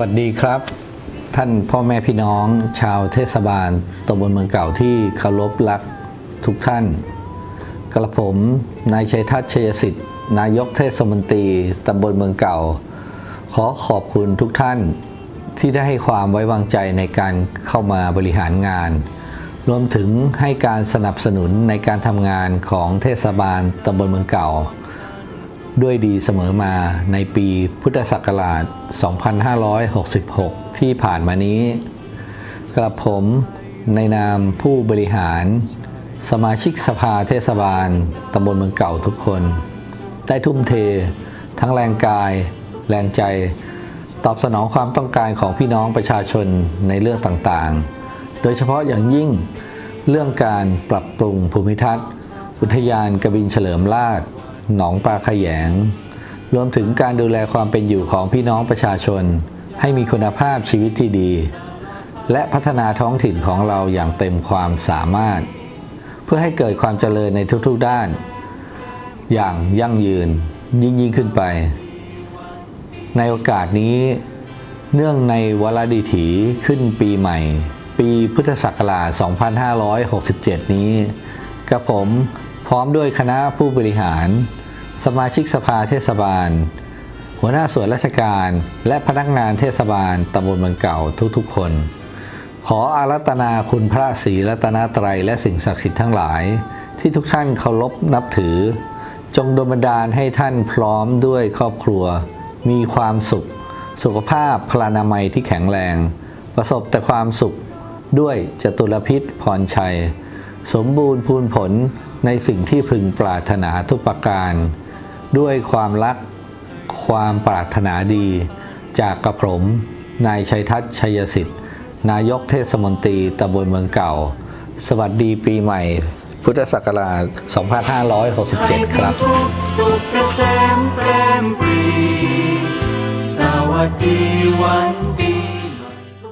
วัสดีครับ ท่านพ่อแม่พี่น้อง ชาวเทศบาลตำบลเมืองเก่าที่เคารพรักทุกท่าน กระผมนายชัยทัศน์ชัยสิทธิ์ นายกเทศมนตรีตำบลเมืองเก่า ขอขอบคุณทุกท่านที่ได้ให้ความไว้วางใจในการเข้ามาบริหารงาน รวมถึงให้การสนับสนุนในการทำงานของเทศบาลตำบลเมืองเก่า ด้วยดีเสมอมาในปีพุทธศักราช 2566 ที่ผ่านมานี้ กระผมในนามผู้บริหาร สมาชิกสภาเทศบาลตำบลเมืองเก่าทุกคน ได้ทุ่มเท ทั้งแรงกาย แรงใจ ตอบสนองความต้องการของพี่น้องประชาชนในเรื่องต่างๆ โดยเฉพาะอย่างยิ่งเรื่องการปรับปรุงภูมิทัศน์ อุทยานกระบินเฉลิมราช หนองปลาขยง รวมถึงการดูแลความเป็นอยู่ของพี่น้องประชาชน ให้มีคุณภาพชีวิตที่ดี และพัฒนาท้องถิ่นของเราอย่างเต็มความสามารถ เพื่อให้เกิดความเจริญในทุกๆด้าน อย่างยั่งยืนยิ่งยิ่งขึ้นไป ในโอกาสนี้ เนื่องในวลดิถีขึ้นปีใหม่ ปีพุทธศักราช 2567 นี้กระผม พร้อมด้วยคณะผู้บริหาร สมาชิกสภาเทศบาล หัวหน้าส่วนราชการ และพนักงานเทศบาลตำบลเมืองเก่าทุกๆคน ขออารัตนาคุณพระศรีรัตนตรัยและสิ่งศักดิ์สิทธิ์ทั้งหลาย ที่ทุกท่านเคารพนับถือ จงดลบันดาลให้ท่านพร้อมด้วยครอบครัว มีความสุข สุขภาพพลานามัยที่แข็งแรง ประสบแต่ความสุขด้วยจตุรพิษพรชัย สมบูรณ์พูนผล ในสิ่งที่พึงปรารถนาทุกประการ ด้วยความรักความปรารถนาดี จากกระผม นายชัยทัศน์ชัยสิทธิ์นายกเทศมนตรีตำบลเมืองเก่า สวัสดีปีใหม่ พุทธศักราช 2567 ครับ สุขสุขเกษมแปรมปรีสวัสดีวัน